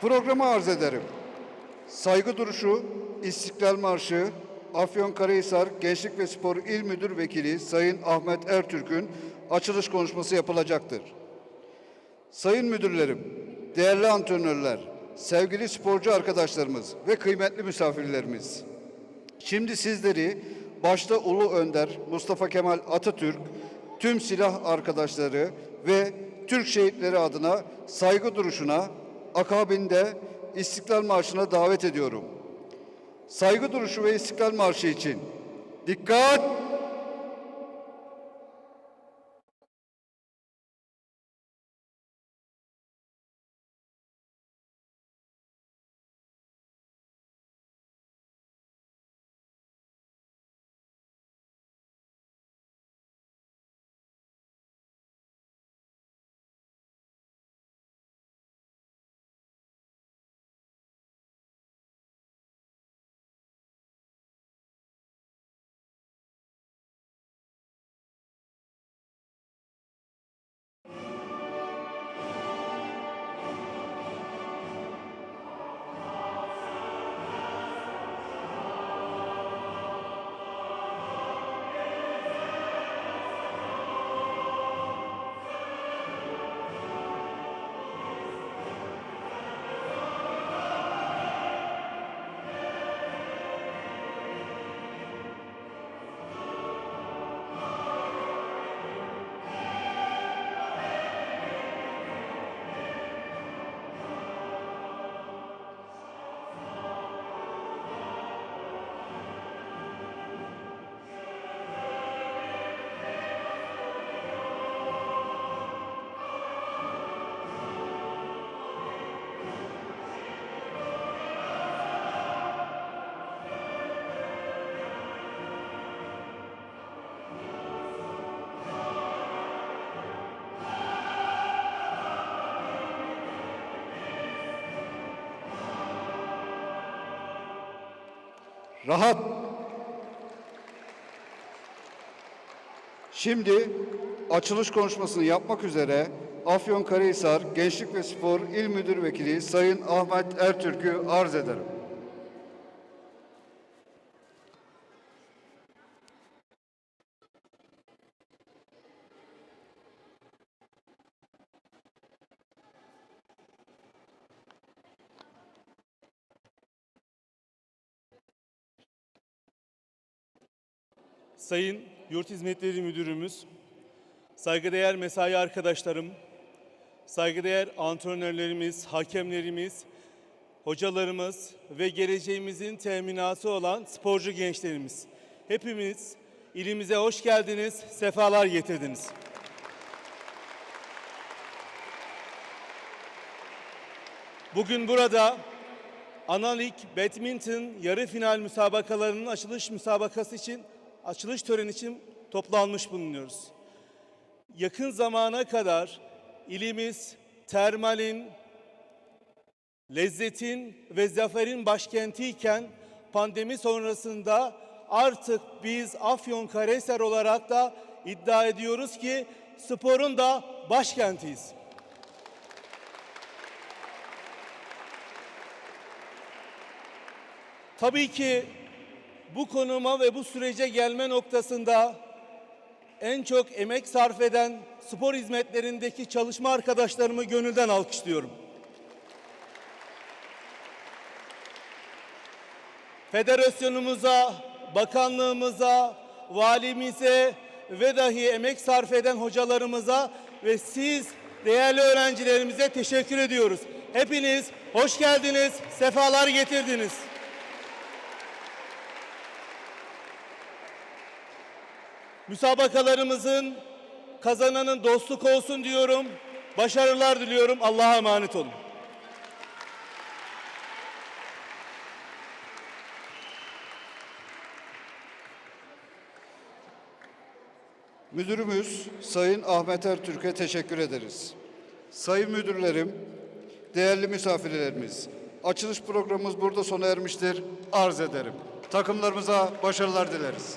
Programı arz ederim. Saygı duruşu, İstiklal Marşı, Afyonkarahisar Gençlik ve Spor İl Müdür Vekili Sayın Ahmet Ertürk'ün açılış konuşması yapılacaktır. Sayın müdürlerim, değerli antrenörler, sevgili sporcu arkadaşlarımız ve kıymetli misafirlerimiz. Şimdi sizleri başta Ulu Önder Mustafa Kemal Atatürk, tüm silah arkadaşları ve Türk şehitleri adına saygı duruşuna, akabinde İstiklal Marşı'na davet ediyorum. Saygı duruşu ve İstiklal Marşı için dikkat! Rahat. Şimdi açılış konuşmasını yapmak üzere Afyonkarahisar Gençlik ve Spor İl Müdür Vekili Sayın Ahmet Ertürk'ü arz ederim. Sayın Yurt Hizmetleri Müdürümüz, saygıdeğer mesai arkadaşlarım, saygıdeğer antrenörlerimiz, hakemlerimiz, hocalarımız ve geleceğimizin teminatı olan sporcu gençlerimiz. Hepimiz ilimize hoş geldiniz, sefalar getirdiniz. Bugün burada Analik Badminton yarı final müsabakalarının açılış müsabakası için açılış töreni için toplanmış bulunuyoruz. Yakın zamana kadar ilimiz termalin, lezzetin ve zaferin başkentiyken pandemi sonrasında artık biz Afyonkarahisar olarak da iddia ediyoruz ki sporun da başkentiyiz. Tabii ki bu konuma ve bu sürece gelme noktasında en çok emek sarf eden spor hizmetlerindeki çalışma arkadaşlarımı gönülden alkışlıyorum. Federasyonumuza, bakanlığımıza, valimize ve dahi emek sarf eden hocalarımıza ve siz değerli öğrencilerimize teşekkür ediyoruz. Hepiniz hoş geldiniz, sefalar getirdiniz. Müsabakalarımızın kazananın dostluk olsun diyorum. Başarılar diliyorum. Allah'a emanet olun. Müdürümüz Sayın Ahmet Ertürk'e teşekkür ederiz. Sayın müdürlerim, değerli misafirlerimiz, açılış programımız burada sona ermiştir. Arz ederim. Takımlarımıza başarılar dileriz.